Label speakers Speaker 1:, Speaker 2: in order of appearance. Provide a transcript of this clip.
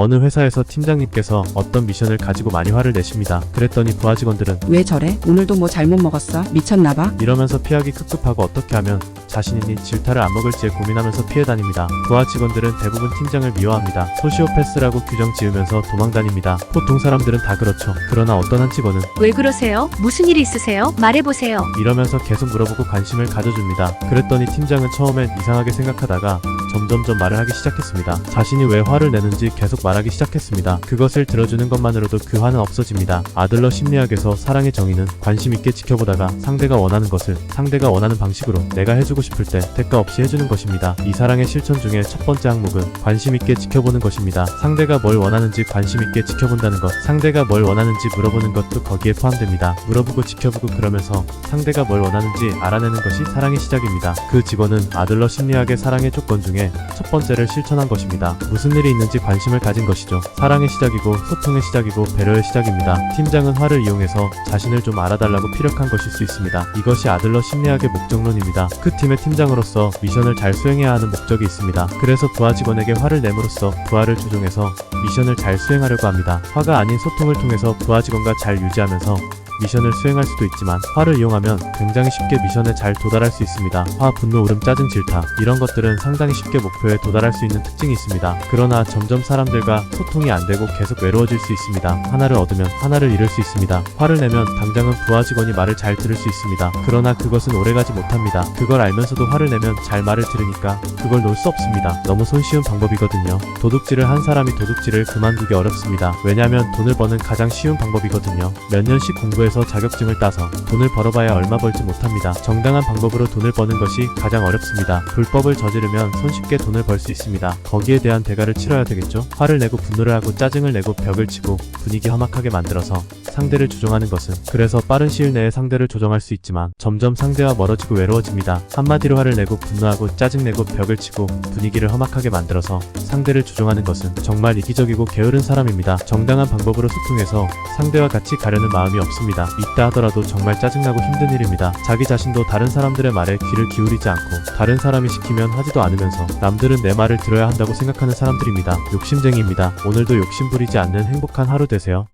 Speaker 1: 어느 회사에서 팀장님께서 어떤 미션을 가지고 많이 화를 내십니다. 그랬더니 부하 직원들은
Speaker 2: 왜 저래? 오늘도 뭐 잘못 먹었어? 미쳤나봐?
Speaker 1: 이러면서 피하기 급급하고 어떻게 하면 자신이 질타를 안 먹을지 고민하면서 피해 다닙니다. 부하 직원들은 대부분 팀장을 미워합니다. 소시오패스라고 규정 지으면서 도망 다닙니다. 보통 사람들은 다 그렇죠. 그러나 어떤 한 직원은
Speaker 3: 왜 그러세요? 무슨 일이 있으세요? 말해보세요.
Speaker 1: 이러면서 계속 물어보고 관심을 가져줍니다. 그랬더니 팀장은 처음엔 이상하게 생각하다가 점점점 말을 하기 시작했습니다. 자신이 왜 화를 내는지 계속 말하기 시작했습니다. 그것을 들어주는 것만으로도 그 화는 없어집니다. 아들러 심리학에서 사랑의 정의는 관심 있게 지켜보다가 상대가 원하는 것을 상대가 원하는 방식으로 내가 해주고 싶을 때 대가 없이 해주는 것입니다. 이 사랑의 실천 중에 첫 번째 항목은 관심 있게 지켜보는 것입니다. 상대가 뭘 원하는지 관심 있게 지켜본다는 것, 상대가 뭘 원하는지 물어보는 것도 거기에 포함됩니다. 물어보고 지켜보고 그러면서 상대가 뭘 원하는지 알아내는 것이 사랑의 시작입니다. 그 직원은 아들러 심리학의 사랑의 조건 중에 첫 번째를 실천한 것입니다. 무슨 일이 있는지 관심을 가진 것이죠. 사랑의 시작이고 소통의 시작이고 배려의 시작입니다. 팀장은 화를 이용해서 자신을 좀 알아달라고 피력한 것일 수 있습니다. 이것이 아들러 심리학의 목적론입니다. 그 팀의 팀장으로서 미션을 잘 수행해야 하는 목적이 있습니다. 그래서 부하 직원에게 화를 내므로써 부하를 조종해서 미션을 잘 수행하려고 합니다. 화가 아닌 소통을 통해서 부하 직원과 잘 유지하면서 미션을 수행할 수도 있지만 화를 이용하면 굉장히 쉽게 미션에 잘 도달할 수 있습니다. 화, 분노, 울음, 짜증, 질타 이런 것들은 상당히 쉽게 목표에 도달할 수 있는 특징이 있습니다. 그러나 점점 사람들과 소통이 안 되고 계속 외로워질 수 있습니다. 하나를 얻으면 하나를 잃을 수 있습니다. 화를 내면 당장은 부하 직원이 말을 잘 들을 수 있습니다. 그러나 그것은 오래가지 못합니다. 그걸 알면서도 화를 내면 잘 말을 들으니까 그걸 놓을 수 없습니다. 너무 손쉬운 방법이거든요. 도둑질을 한 사람이 도둑질을 그만두기 어렵습니다. 왜냐하면 돈을 버는 가장 쉬운 방법이거든요. 몇 년씩 공부해 서 자격증을 따서 돈을 벌어봐야 얼마 벌지 못합니다. 정당한 방법으로 돈을 버는 것이 가장 어렵습니다. 불법을 저지르면 손쉽게 돈을 벌 수 있습니다. 거기에 대한 대가를 치러야 되겠죠? 화를 내고 분노를 하고 짜증을 내고 벽을 치고 분위기 험악하게 만들어서 상대를 조종하는 것은 그래서 빠른 시일 내에 상대를 조정할 수 있지만 점점 상대와 멀어지고 외로워집니다. 한마디로 화를 내고 분노하고 짜증내고 벽을 치고 분위기를 험악하게 만들어서 상대를 조종하는 것은 정말 이기적이고 게으른 사람입니다. 정당한 방법으로 소통해서 상대와 같이 가려는 마음이 없 습니다. 있다 하더라도 정말 짜증나고 힘든 일입니다. 자기 자신도 다른 사람들의 말에 귀를 기울이지 않고 다른 사람이 시키면 하지도 않으면서 남들은 내 말을 들어야 한다고 생각하는 사람들입니다. 욕심쟁이입니다. 오늘도 욕심 부리지 않는 행복한 하루 되세요.